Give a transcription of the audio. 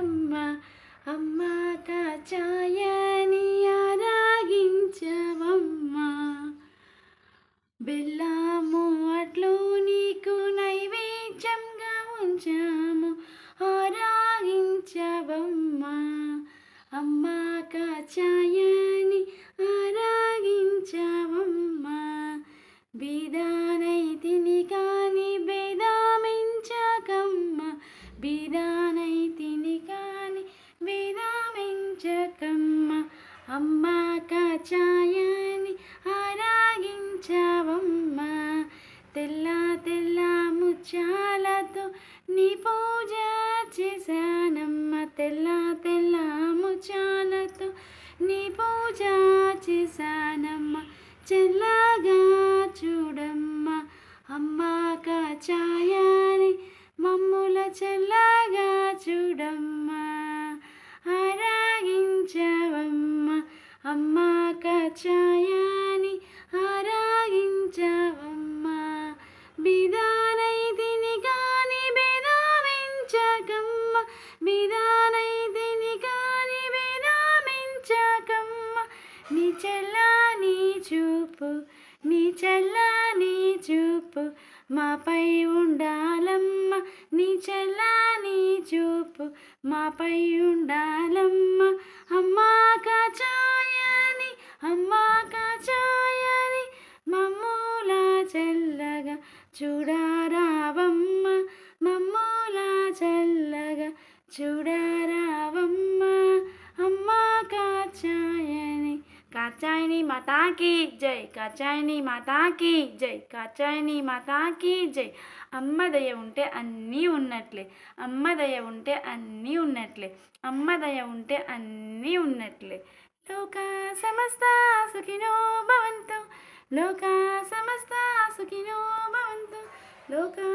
అమ్మ అమ్మ కాచాయని ఆరాగించవమ్మ బెల్లాము అట్లు నీకు నైవేద్యంగా ఉంచాము ఆరాగించవమ్మ. అమ్మ కాచాయని ఆరాగించవమ్మ బీదానైతిని కాని బేదామించకమ్మ. బీదా భేదామించకమ్మ అమ్మ కాచాయని ఆరాగించవమ్మ. తెల్ల తెల్ల ముత్యాలతో నీ పూజ చేశానమ్మ. తెల్ల తెల్ల ముత్యాలతో నీ పూజ చేశానమ్మ. చెల్లగా చూడమ్మ అమ్మ కాచా చెల్లని చూపు నీ చెల్లని చూపు మాపై ఉండాలమ్మ నీ చెల్లని చూపు మాపై ఉండాలమ్మ. అమ్మా కాచాయని అమ్మా కాచాయని మమ్మూలా చెల్లగా చూడరావమ్మ కాచాయిని మాతాకి జై కాచాయిని మాతాకి జై కాచాయిని మాతాకి జై. అమ్మ దయ ఉంటే అన్నీ ఉన్నట్లే అమ్మ దయ ఉంటే అన్నీ ఉన్నట్లే అమ్మ దయ ఉంటే అన్నీ ఉన్నట్లే. లోకా సమస్త సుఖినో భవంతు లోక సమస్త సుఖినో భవంతు లోకా